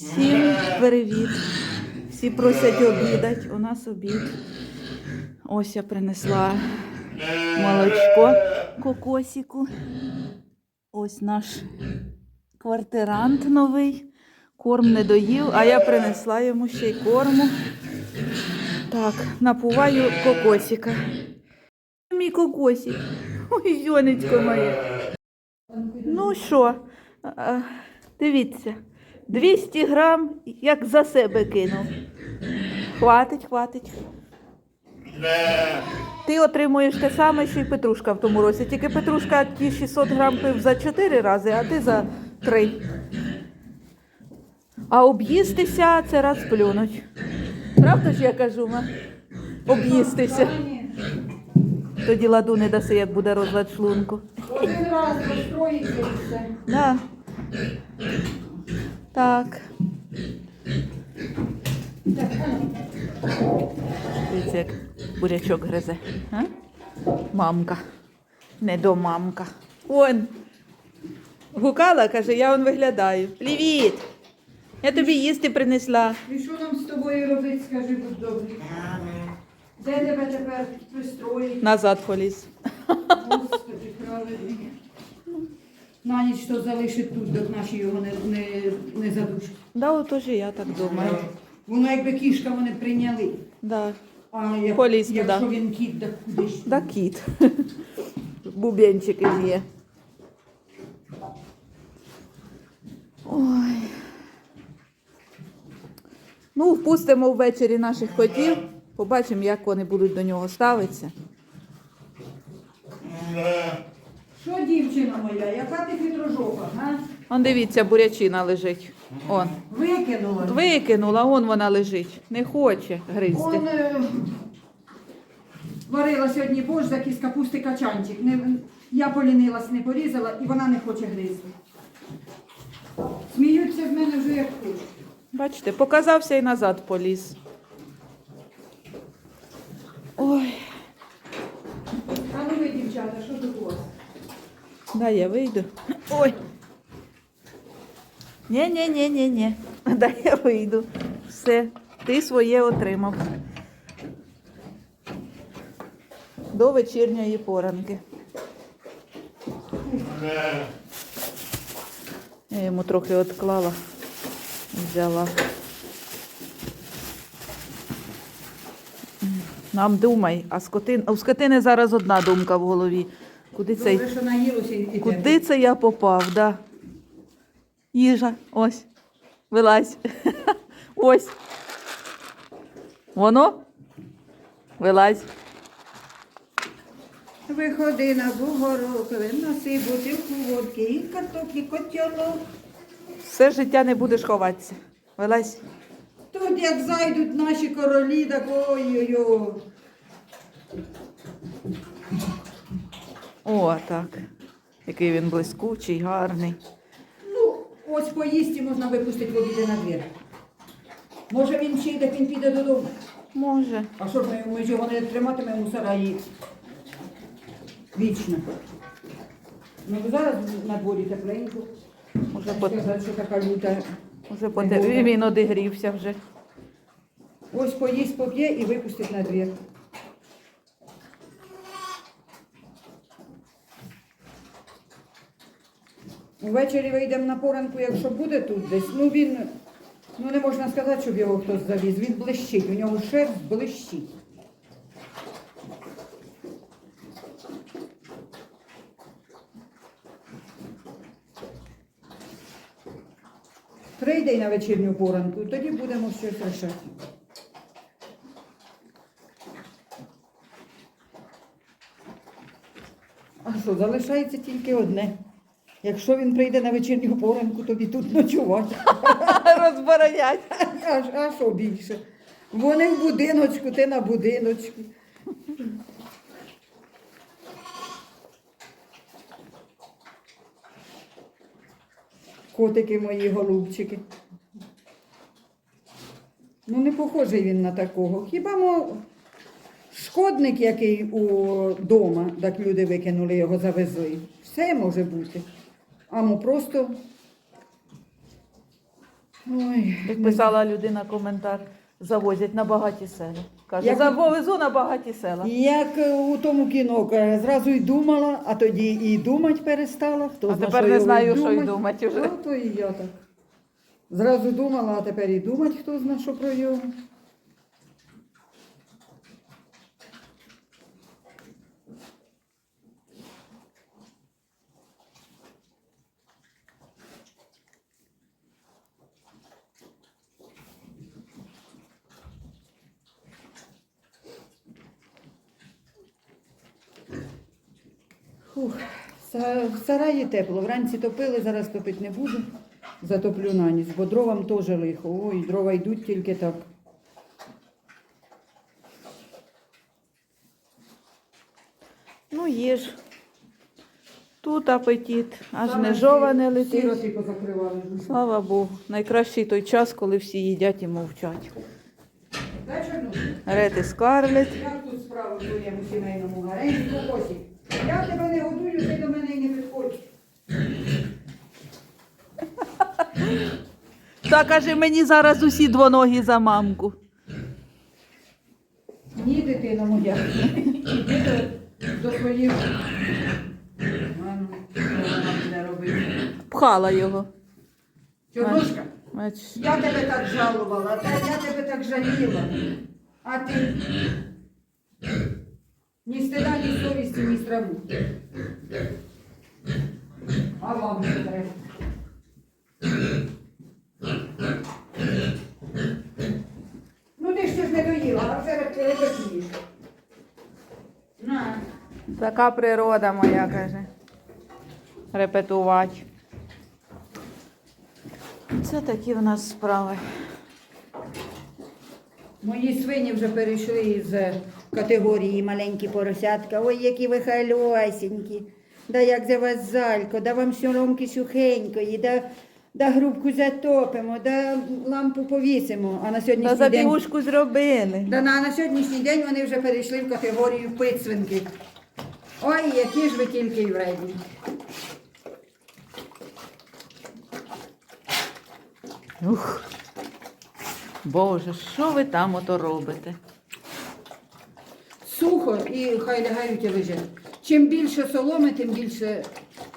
Всім привіт. Всі просять обідати. У нас обід. Ось я принесла молочко кокосіку. Ось наш квартирант новий. Корм не доїв, а я принесла йому ще й корму. Так, напуваю кокосіка. Мій кокосик. Ой, зьонечко моє. Ну що, дивіться, 200 грам, як за себе кинув. Хватить, хватить. Ти отримуєш те саме, що й Петрушка в тому році. Тільки Петрушка ті 600 грам пив за 4 рази, а ти за 3. А об'їстися це раз плюнуть. Правда ж я кажу, ма? Об'їстися. Тоді ладу не даси, як буде розлад шлунку. Один раз розстроїться і все. Да. Так. Дивіться, як бурячок гризе. А? Мамка. Не до мамка. Он. Гукала, каже, я он виглядаю. Привіт! Я тобі їсти принесла. І що нам з тобою робити, скажи, будь добрий. Де тебе тепер пристроїть? Назад поліз. Господи, праведний. На ніч то залишить тут, доки наші його не, не, не задушать. Да, отож і я так думаю. Воно якби кішка вони прийняли. Да. А як, Поліз туди. якщо він кіт, так куди ж? Да кіт. Бубенчики є. Ой. Ну, впустимо ввечері наших котів. Побачимо, як вони будуть до нього ставитися. Що, дівчина моя, яка ти хитрожопа, га? Он дивіться, бурячина лежить. Он. Викинула. Викинула, он вона лежить. Не хоче гризти. Он е, варила сьогодні борщ із капусти качанчик. Не, я полінилась, не порізала, і вона не хоче гризти. Сміються з мене вже як хочуть. Бачите, показався і назад поліз. Ой, А ну ви, дівчата, що тут у вас? Да, я вийду. Ой. ні ні ні ні ні Да, я вийду. Все, ти своє отримав. До вечірньої поранки. Я йому трохи відклала, взяла. Нам думай, а скотин... у скотини зараз одна думка в голові. Куди цей, Добре, що і і куди це я попав? Да. Їжа, ось. Вилазь. Ось. Воно? Вилазь. Виходи на бугорок, виноси бутилку водки і картоплі котілок. Все життя не будеш ховатися. Вилазь. Тут як зайдуть наші королі, так ой-ой-ой. О, так. Який він блискучий, гарний. Ну, ось поїсти можна випустити в обіди на двір. Може він ще йде, він піде додому. Може. А що ж ми, ми ж його не триматимемо у сараї вічно. Ну зараз на дворі тепленько. Може, пот... сказати, що така люта. Може поте... він одигрівся вже. Ось поїсть, поп'є і випустить на двір. Увечері вийдемо на поранку, якщо буде тут десь. Ну він, ну не можна сказати, щоб його хтось завіз. Він блищить, у нього шерсть блищить. Прийде й на вечірню поранку, і тоді будемо щось рішати. А що, залишається тільки одне. Якщо він прийде на вечірню поранку, тобі тут ночувати. Розборонять. А, а що більше? Вони в будиночку, ти на будиночку. Котики мої голубчики. Ну, не похожий він на такого. Хіба мо шкодник, який у дома, так люди викинули його, завезли. Все може бути. А мо просто Ой, Як писала людина коментар, завозять на багаті села. Каже, Як- завезу на багаті села. Як е, у тому кіно, каже, зразу й думала, а тоді і думати перестала. Хто А зна, тепер не його знаю, що й думати вже. Ну, то і я так. Зразу думала, а тепер і думати, хто зна, що про його. Са- в сараї тепло. Вранці топили, зараз топити не буду. Затоплю на ніч, бо дровам теж лихо. Ой, дрова йдуть тільки так. Ну, їж. Тут апетит, аж не жоване летить. Слава Богу. Найкращий той час, коли всі їдять і мовчать. Рети Скарлет. Як тут справа в твоєму сімейному кокосі? Я тебе не годую, ти до мене й не підходь. Та каже, мені зараз усі двоногі за мамку. Ні, дитино моя. Іди до, до своїх. Ану, що вона буде робити? Пхала його. Чорнушка, Бач. я тебе так жалувала, та я тебе так жаліла. А ти ні стида, ні совісті, ні страву. А вам що треба? Ну ти ще ж не доїла, а вже репетуєш. На. Така природа моя, каже. Репетувати. Це такі в нас справи. Мої свині вже перейшли із е, категорії маленькі поросятка. Ой, які ви хальосенькі. Да як за вас залько, да вам сьоромки сухенької, да, да грубку затопимо, да лампу повісимо. А на Та сьогоднішній день, забігушку зробили. да, на, на сьогоднішній день вони вже перейшли в категорію пицвинки. Ой, які ж ви тільки й вредні. Ух. Боже, що ви там ото робите? Сухо і хай лягають і лежать. Чим більше соломи, тим більше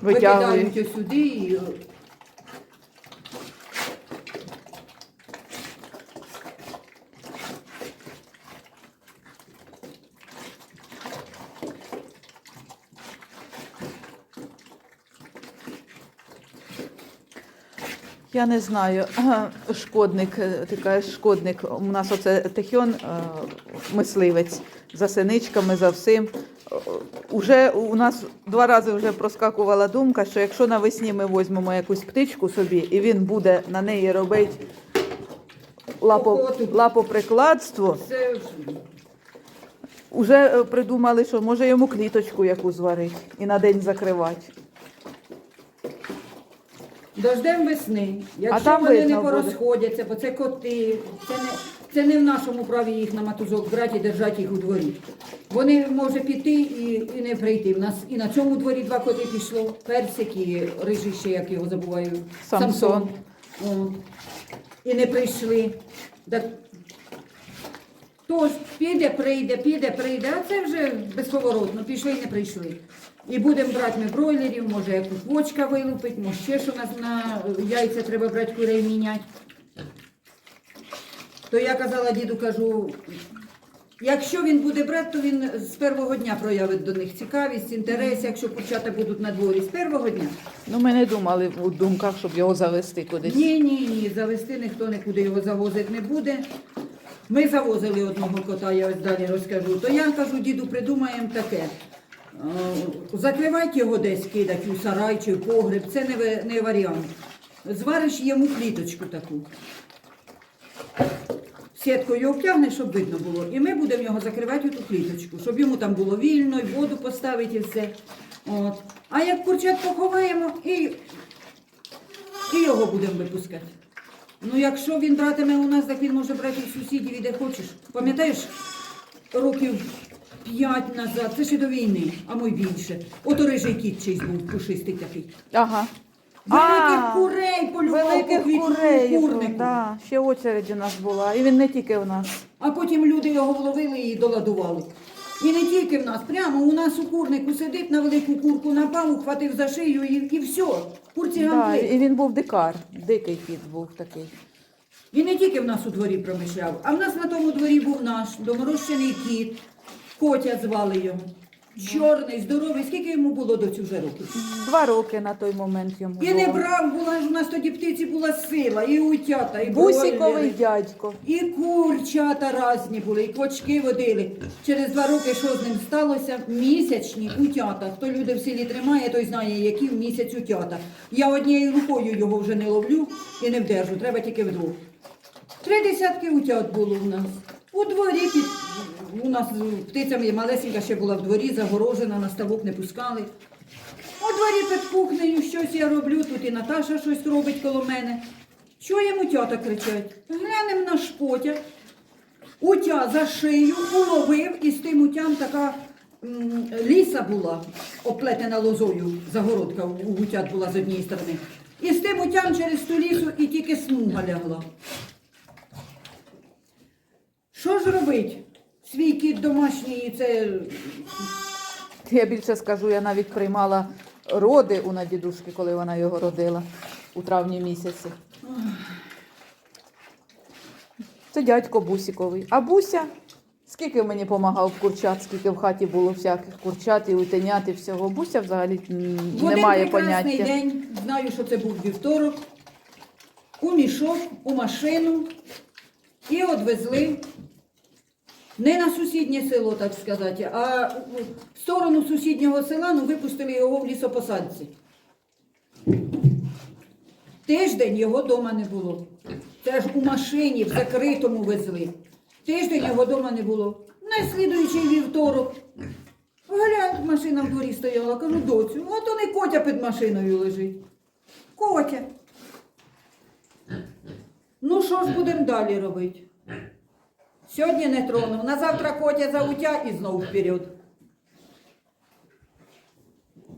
Витягують. викидають сюди і Я не знаю, шкодник, е, ти кажеш, шкодник, у нас оце Тихьон, е, мисливець, за синичками, за всім. Уже у нас два рази вже проскакувала думка, що якщо навесні ми візьмемо якусь птичку собі, і він буде на неї робити лапо, лапоприкладство, вже е, придумали, що може йому кліточку яку зварити і на день закривати. Дождем весни. Якщо там вони видно не буде. порозходяться, бо це коти, це не, це не в нашому праві їх на матузок брати і держати їх у дворі. Вони може піти і, і не прийти. В нас і на цьому дворі два коти пішло. Персик і рижий ще, як його забуваю. Самсон. От. І не прийшли. Так, Тож піде, прийде, піде, прийде, а це вже безповоротно, пішли і не прийшли. І будемо брати ми бройлерів, може якусь вочка вилупить, може ще що нас на яйця треба брати курей міняти. То я казала діду, кажу, якщо він буде брати, то він з першого дня проявить до них цікавість, інтерес, якщо курчата будуть на дворі, з першого дня. Ну, ми не думали у думках, щоб його завести кудись. Ні, ні, ні, завести ніхто нікуди його завозити не буде. Ми завозили одного кота, я ось далі розкажу. То я кажу, діду, придумаємо таке. Е, Закривайте його десь, кидать у сарай чи в погреб, це не, не варіант. Звариш йому кліточку таку. Сіткою обтягнеш, щоб видно було. І ми будемо його закривати у ту кліточку, щоб йому там було вільно, і воду поставити і все. От. А як курчат поховаємо і і його будемо випускати. Ну, якщо він братиме у нас, так він може брати у сусідів і де хочеш. Пам'ятаєш, років п'ять назад, це ще до війни, а мой більше. Ото рижий кіт чийсь був, пушистий такий. Ага. Великих курей полював по Великих квітному курей. курнику. Да, ще очередь у нас була. І він не тільки у нас. А потім люди його вловили і доладували. І не тільки в нас, прямо у нас у курнику сидить на велику курку напав, ухватив за шию і, і все. Курці Да, і він був дикар. Дикий кіт був такий. І не тільки в нас у дворі промишляв, а в нас на тому дворі був наш доморощений кіт. Котя звали його. Чорний, здоровий, скільки йому було до цього вже років? Два роки на той момент йому. І не було. брав, була ж у нас тоді птиці була сила, і утята, і Бусіковий бройлери. дядько. І курчата різні були, і квочки водили. Через два роки що з ним сталося? Місячні утята. Хто люди в селі тримає, той знає, які в місяць утята. Я однією рукою його вже не ловлю і не вдержу, треба тільки вдвох. Три десятки утят було в нас. У дворі під у нас птицями малесенька ще була в дворі, загорожена, на ставок не пускали. У дворі під кухнею щось я роблю, тут і Наташа щось робить коло мене. Чуємо тята кричать. Глянемо на шпотя. Утя за шию уловив, і з тим утям така м, ліса була, оплетена лозою, загородка у утят була з однієї сторони. І з тим утям через ту лісу і тільки смуга лягла. Що ж робить? Свій кіт домашній, це Я більше скажу, я навіть приймала роди у надідушки, коли вона його родила у травні місяці. Це дядько Бусіковий. А Буся, скільки мені допомагав курчат, скільки в хаті було всяких курчат і утенят і всього. Буся взагалі м, В один немає прекрасний поняття. день, знаю, що це був вівторок, у мішок, у машину і одвезли не на сусіднє село, так сказати, а в сторону сусіднього села ну, випустили його в лісопосадці. Тиждень його вдома не було. Це ж у машині в закритому везли. Тиждень його вдома не було. На слідуючий вівторок. Глянь, машина в дворі стояла, кажу, доцю, а то не котя під машиною лежить. Котя. Ну що ж будемо далі робити? Сьогодні не тронув, на завтра котя заутя і знов вперед.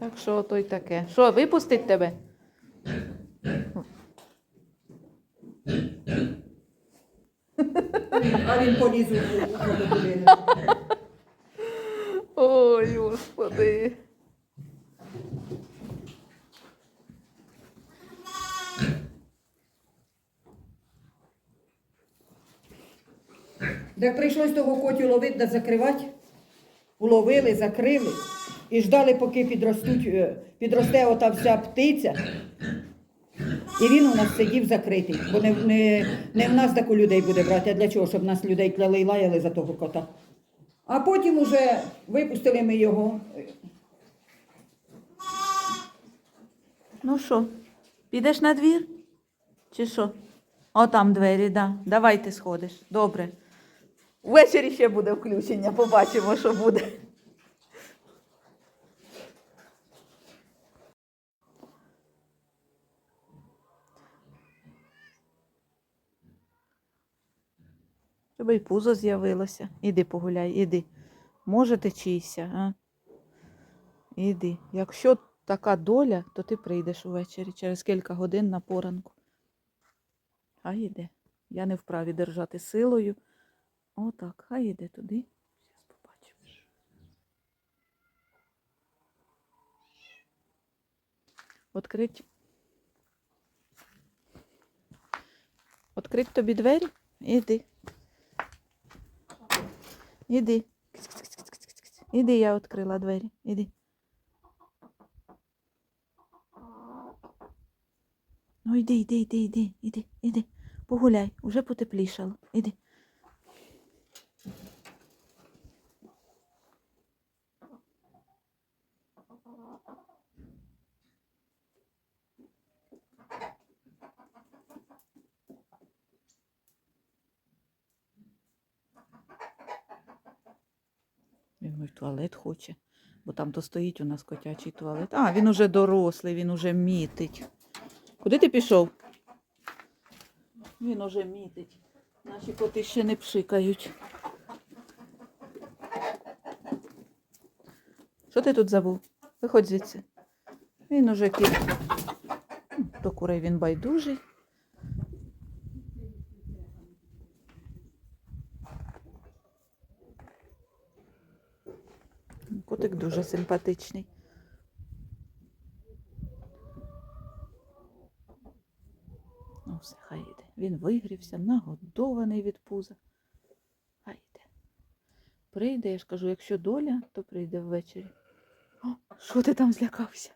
Так що то й таке. Що, випустить тебе? А він поліз у у холодильник. Ой, господи. Так прийшлось того котю ловити да закривати. Уловили, закрили і ждали, поки підростуть, е, підросте ота вся птиця. І він у нас сидів закритий, бо не, не, не в нас так у людей буде брати, а для чого? Щоб нас людей кляли і лаяли за того кота. А потім уже випустили ми його. Ну що, підеш на двір? Чи що? О, там двері, да. Давай ти сходиш. Добре. Ввечері ще буде включення, побачимо, що буде. Щоб і пузо з'явилося. Іди погуляй, іди. Може ти а? Іди. Якщо така доля, то ти прийдеш увечері через кілька годин на поранку. Хай іде. Я не вправі держати силою. Отак, хай іде туди. Зараз побачимо. Открить. Открить тобі двері? Іди. Іди. Іди, я відкрила двері. Іди. Ну йди, йди, йди, йди, йди, йди. Погуляй, уже потеплішало. Іди. Мій в туалет хоче, бо там то стоїть у нас котячий туалет. А, він уже дорослий, він уже мітить. Куди ти пішов? Він уже мітить. Наші коти ще не пшикають. Що ти тут забув? Виходь звідси. Він уже кіт. До курей він байдужий. Котик дуже симпатичний. Ну, все, хай йде. Він вигрівся, нагодований від пуза. Хай йде. Прийде, я ж кажу, якщо доля, то прийде ввечері. О, що ти там злякався?